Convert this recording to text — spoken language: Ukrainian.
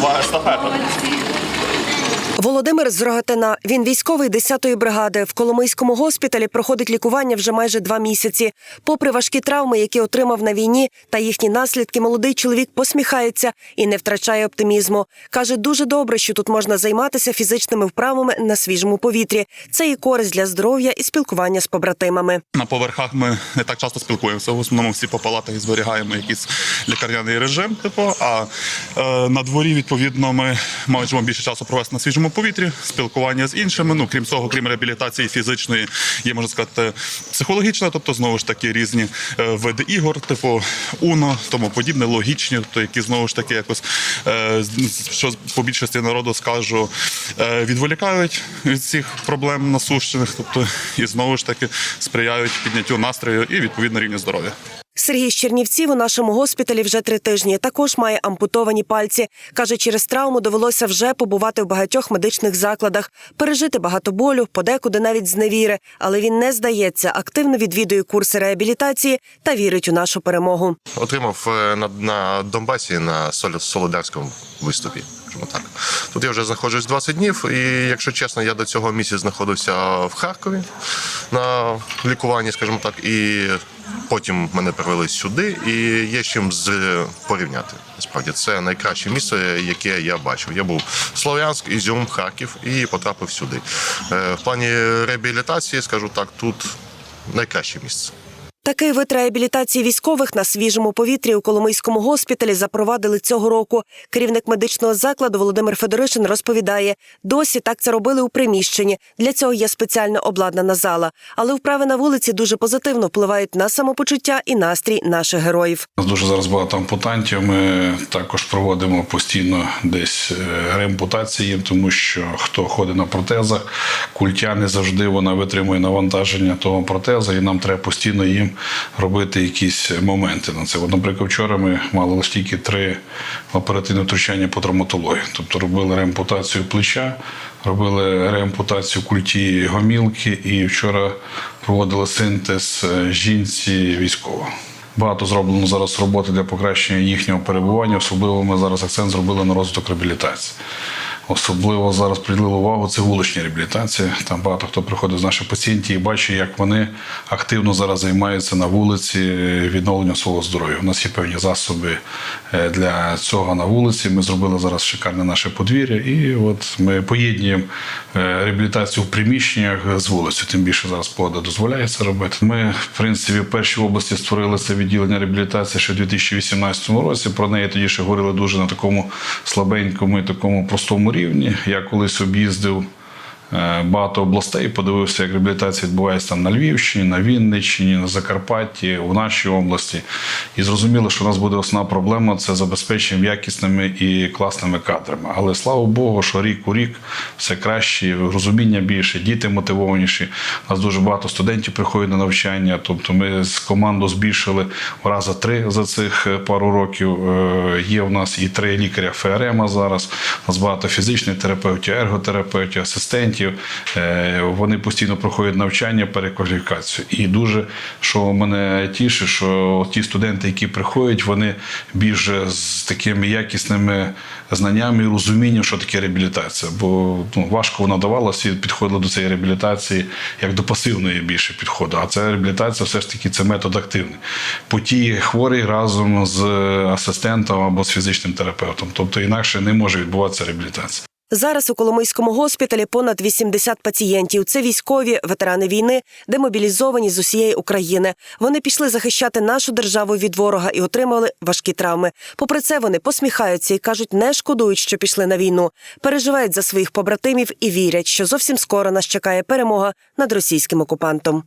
Нова естафета. Володимир з Рогатина. Він військовий 10-ї бригади. В Коломийському госпіталі проходить лікування вже майже два місяці. Попри важкі травми, які отримав на війні, та їхні наслідки, молодий чоловік посміхається і не втрачає оптимізму. каже, дуже добре, що тут можна займатися фізичними вправами на свіжому повітрі. Це і користь для здоров'я і спілкування з побратимами. На поверхах ми не так часто спілкуємося. В основному всі по палатах зберігаємо якийсь лікарняний режим. Типу, а е, на дворі, відповідно, ми можемо більше часу провести на свіжому повітрі, спілкування з іншими. Ну крім цього, крім реабілітації фізичної, є можна сказати психологічна, тобто знову ж таки різні е, види ігор, типу Уно, тому подібне, логічні, тобто які знову ж таки якось е, що по більшості народу скажу, е, відволікають від цих проблем насущених, тобто і знову ж таки сприяють підняттю настрою і відповідно рівню здоров'я. Сергій з Чернівців у нашому госпіталі вже три тижні. Також має ампутовані пальці. Каже, через травму довелося вже побувати в багатьох медичних закладах, пережити багато болю, подекуди навіть зневіри. Але він не здається, активно відвідує курси реабілітації та вірить у нашу перемогу. Отримав е, на, на Донбасі на Солидарському виступі. так. Тут я вже знаходжусь 20 днів, і якщо чесно, я до цього місяця знаходився в Харкові на лікуванні, скажімо так, і потім мене привели сюди, і є чим з порівняти. Насправді це найкраще місце, яке я бачив. Я був Слов'янськ, Ізюм, Харків і потрапив сюди. Е, В плані реабілітації, скажу так, тут найкраще місце. Такий вид реабілітації військових на свіжому повітрі у Коломийському госпіталі запровадили цього року. Керівник медичного закладу Володимир Федоришин розповідає, досі так це робили у приміщенні. Для цього є спеціально обладнана зала. Але вправи на вулиці дуже позитивно впливають на самопочуття і настрій наших героїв. Дуже зараз багато ампутантів. Ми також проводимо постійно десь е, реампутації, тому що хто ходить на протезах, культя не завжди вона витримує навантаження того протеза, і нам треба постійно їм робити якісь моменти на це. От, наприклад, вчора ми мали тільки три оперативні втручання по травматології. Тобто робили реампутацію плеча, робили реампутацію культі гомілки, і вчора проводили синтез е, жінці військового. Багато зроблено зараз роботи для покращення їхнього перебування. Особливо ми зараз акцент зробили на розвиток реабілітації. Особливо зараз приділили увагу це вуличні реабілітації. Там багато хто приходить з наших пацієнтів і бачить, як вони активно зараз займаються на вулиці відновленням свого здоров'я. У нас є певні засоби е, для цього на вулиці. Ми зробили зараз шикарне наше подвір'я, і от ми поєднуємо е, реабілітацію в приміщеннях з вулиці. Тим більше зараз погода дозволяє це робити. Ми, в принципі, в першій області створили це відділення реабілітації ще в 2018 році. Про неї тоді ще говорили дуже на такому слабенькому і такому простому рівні. Я колись об'їздив. Е, Багато областей подивився, як реабілітація відбувається там на Львівщині, на Вінниччині, на Закарпатті, у нашій області. І зрозуміло, що у нас буде основна проблема це забезпечення якісними і класними кадрами. Але слава Богу, що рік у рік все краще, розуміння більше, діти мотивованіші. У нас дуже багато студентів приходять на навчання. Тобто ми з команду збільшили в рази три за цих е, пару років. Е, Є у нас і три лікаря ФРМ зараз. У нас багато фізичних терапевтів, ерготерапевтів, асистентів. Е, Вони постійно проходять навчання, перекваліфікацію. І дуже що мене тішить, що ті студенти, які приходять, вони більш з такими якісними знаннями і розумінням, що таке реабілітація. Бо ну, важко вона давалася і підходили до цієї реабілітації як до пасивної більше підходу. А ця реабілітація все ж таки це метод активний. Потій хворий разом з асистентом або з фізичним терапевтом. Тобто інакше не може відбуватися реабілітація. Зараз у Коломийському госпіталі понад 80 пацієнтів. Це військові, ветерани війни, демобілізовані з усієї України. Вони пішли захищати нашу державу від ворога і отримали важкі травми. Попри це, вони посміхаються і кажуть, не шкодують, що пішли на війну. Переживають за своїх побратимів і вірять, що зовсім скоро нас чекає перемога над російським окупантом.